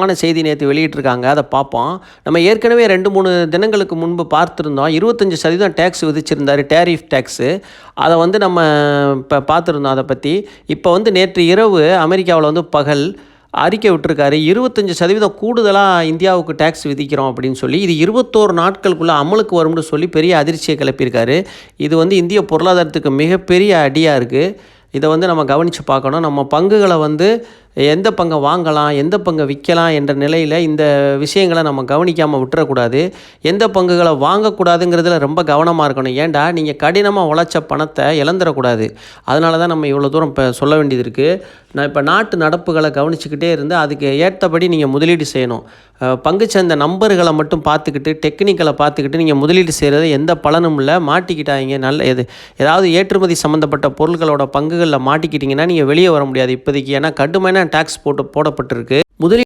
முக்கியமான செய்தி நேற்று வெளியிட்டிருக்காங்க. அதை பார்ப்போம் நம்ம ஏற்கனவே ரெண்டு மூணு தினங்களுக்கு முன்பு பார்த்துருந்தோம். இருபத்தஞ்சி சதவீதம் டேக்ஸ் விதிச்சிருந்தார் டேரிஃப் டேக்ஸு அதை வந்து நம்ம இப்போ பார்த்துருந்தோம் அதை பற்றி இப்போ வந்து நேற்று இரவு அமெரிக்காவில் வந்து பகல் அறிக்கை விட்டுருக்காரு. இருபத்தஞ்சி சதவீதம் கூடுதலாக இந்தியாவுக்கு டேக்ஸ் விதிக்கிறோம் அப்படின்னு சொல்லி இது இருபத்தோரு நாட்களுக்குள்ளே அமலுக்கு வரும்னு சொல்லி பெரிய அதிர்ச்சியை கிளப்பியிருக்காரு. இது வந்து இந்திய பொருளாதாரத்துக்கு மிகப்பெரிய அடியாக இருக்குது இதை வந்து நம்ம கவனித்து பார்க்கணும். நம்ம பங்குகளை வந்து எந்த பங்கை வாங்கலாம் எந்த பங்கை விற்கலாம் என்ற நிலையில் இந்த விஷயங்களை நம்ம கவனிக்காமல் விட்டுறக்கூடாது. எந்த பங்குகளை வாங்கக்கூடாதுங்கிறதுல ரொம்ப கவனமாக இருக்கணும். ஏன்டா நீங்கள் கடினமாக உழைச்ச பணத்தை இழந்துடக்கூடாது அதனால தான் நம்ம இவ்வளோ தூரம் இப்போ சொல்ல வேண்டியது இருக்குது நான் இப்போ நாட்டு நடப்புகளை கவனிச்சுக்கிட்டே இருந்து அதுக்கு ஏற்றபடி நீங்கள் முதலீடு செய்யணும். பங்கு பங்குச்சந்தை நம்பர்களை மட்டும் பார்த்துக்கிட்டு டெக்னிக்கலை பார்த்துக்கிட்டு நீங்கள் முதலீடு செய்கிறது எந்த பலனும் இல்லை. மாட்டிக்கிட்டாங்க நல்ல எது ஏதாவது ஏற்றுமதி சம்மந்தப்பட்ட பொருட்களோட பங்குகளில் மாட்டிக்கிட்டிங்கன்னா நீங்கள் வெளியே வர முடியாது இப்போதைக்கு. ஏன்னா கடுமையான டேக்ஸ் போட்டு போடப்பட்டிருக்கு. முதலீடு